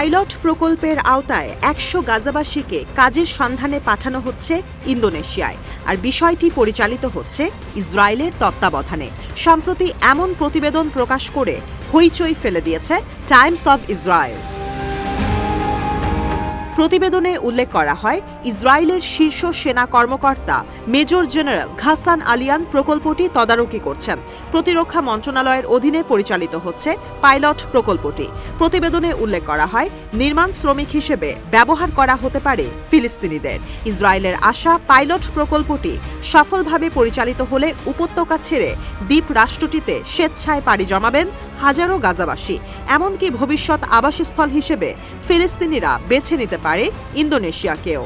Pilot প্রকল্পের আওতায় একশো গাজাবাসীকে কাজের সন্ধানে পাঠানো হচ্ছে ইন্দোনেশিয়ায়, আর বিষয়টি পরিচালিত হচ্ছে ইসরায়েলের তত্ত্বাবধানে। সম্প্রতি এমন প্রতিবেদন প্রকাশ করে হইচই ফেলে দিয়েছে টাইমস অব ইসরায়েল। প্রতিবেদনে উল্লেখ করা হয়, ইসরায়েলের শীর্ষ সেনা কর্মকর্তা মেজর জেনারেল ঘাসান আলিয়ান প্রকল্পটি তদারকি করছেন। প্রতিরক্ষা মন্ত্রণালয়ের অধীনে পরিচালিত হচ্ছে পাইলট প্রকল্পটি। প্রতিবেদনে উল্লেখ করা হয়, নির্মাণ শ্রমিক হিসেবে ব্যবহার করা হতে পারে ফিলিস্তিনিদের। ইসরায়েলের আশা পাইলট প্রকল্পটি সফলভাবে পরিচালিত হলে উপত্যকা ছেড়ে দ্বীপ রাষ্ট্রটিতে স্বেচ্ছায় পাড়ি জমাবেন হাজারো গাজাবাসী। এমনকি ভবিষ্যৎ আবাসস্থল হিসেবে ফিলিস্তিনিরা বেছে নিতে পারে ইন্দোনেশিয়াকেও।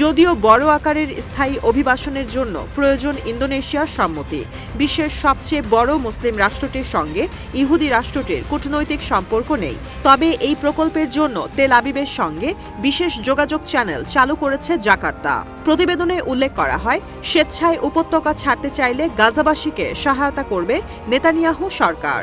যদিও বড় আকারের স্থায়ী অভিবাসনের জন্য প্রয়োজন ইন্দোনেশিয়ার সম্মতি, বিশ্বের সবচেয়ে বড় মুসলিম রাষ্ট্রটির সঙ্গে ইহুদি রাষ্ট্রটির কূটনৈতিক সম্পর্ক নেই। তবে এই প্রকল্পের জন্য তেল আবিবের সঙ্গে বিশেষ যোগাযোগ চ্যানেল চালু করেছে জাকার্তা। প্রতিবেদনে উল্লেখ করা হয়, স্বেচ্ছায় উপত্যকা ছাড়তে চাইলে গাজাবাসীকে সহায়তা করবে নেতানিয়াহু সরকার।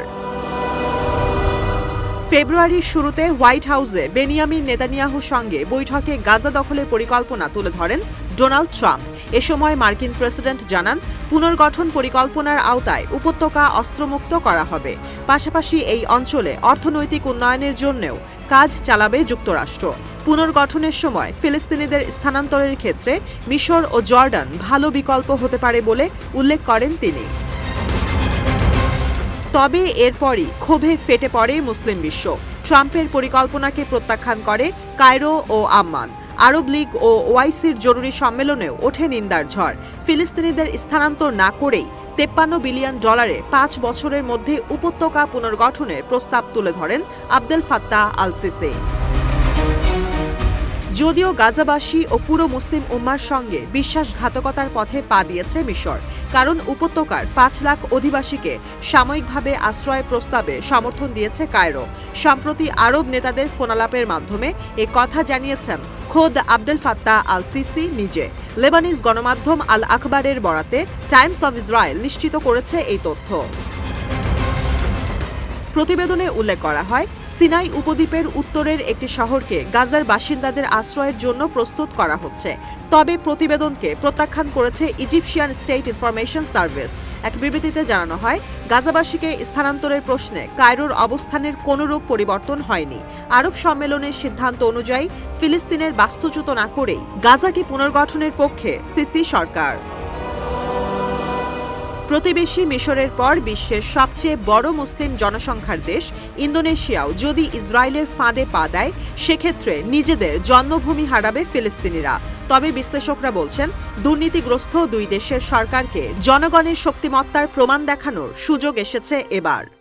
ফেব্রুয়ারির শুরুতে হোয়াইট হাউসে বেনিয়ামিন নেতানিয়াহুর সঙ্গে বৈঠকে গাজা দখলের পরিকল্পনা তুলে ধরেন ডোনাল্ড ট্রাম্প। এ সময় মার্কিন প্রেসিডেন্ট জানান, পুনর্গঠন পরিকল্পনার আওতায় উপত্যকা অস্ত্রমুক্ত করা হবে। পাশাপাশি এই অঞ্চলে অর্থনৈতিক উন্নয়নের জন্যও কাজ চালাবে যুক্তরাষ্ট্র। পুনর্গঠনের সময় ফিলিস্তিনিদের স্থানান্তরের ক্ষেত্রে মিশর ও জর্ডান ভালো বিকল্প হতে পারে বলে উল্লেখ করেন তিনি। তবে এরপরই ক্ষোভে ফেটে পড়ে মুসলিম বিশ্ব। ট্রাম্পের পরিকল্পনাকে প্রত্যাখ্যান করে কায়রো ও আম্মান। আরব লীগ ও ওআইসির জরুরি সম্মেলনেও ওঠে নিন্দার ঝড়। ফিলিস্তিনিদের স্থানান্তর না করেই তেপ্পান্ন বিলিয়ন ডলারে পাঁচ বছরের মধ্যে উপত্যকা পুনর্গঠনের প্রস্তাব তুলে ধরেন আবদেল ফাত্তাহ আল সিসি যদিও গাজাবাসী ও পুরো মুসলিম উম্মার সঙ্গে বিশ্বাসঘাতকতার পথে পা দিয়েছে মিশর, কারণ উপত্যকার পাঁচ লাখ অধিবাসীকে সাময়িকভাবে আশ্রয়ের প্রস্তাবে সমর্থন দিয়েছে কায়রো। সম্প্রতি আরব নেতাদের ফোনালাপের মাধ্যমে এ কথা জানিয়েছেন খোদ আবদেল ফাত্তাহ আল সিসি নিজে। লেবানিজ গণমাধ্যম আল আকবরের বরাতে টাইমস অব ইসরায়েল নিশ্চিত করেছে এই তথ্য। প্রতিবেদনে উল্লেখ করা হয় সিনাই উপদ্বীপের উত্তরের একটি শহরকে গাজার বাসিন্দাদের আশ্রয়ের জন্য প্রস্তুত করা হচ্ছে। তবে প্রতিবেদনকে প্রত্যাখ্যান করেছে ইজিপশিয়ান স্টেট ইনফরমেশন সার্ভিস। এক বিবৃতিতে জানানো হয়, গাজাবাসীকে স্থানান্তরের প্রশ্নে কায়রোর অবস্থানের কোনরূপ পরিবর্তন হয়নি। আরব সম্মেলনের সিদ্ধান্ত অনুযায়ী ফিলিস্তিনের বাস্তুচ্যুত না করেই গাজাকে পুনর্গঠনের পক্ষে সিসি সরকার। প্রতিবেশী মিশরের পর বিশ্বের সবচেয়ে বড় মুসলিম জনসংখ্যার দেশ ইন্দোনেশিয়াও। যদি ইসরায়েলের ফাঁদে পা দেয়, সেক্ষেত্রে নিজেদের জন্মভূমি হারাবে ফিলিস্তিনিরা। তবে বিশ্লেষকরা বলছেন, দুর্নীতিগ্রস্ত দুই দেশের সরকারকে জনগণের শক্তিমত্তার প্রমাণ দেখানোর সুযোগ এসেছে এবার।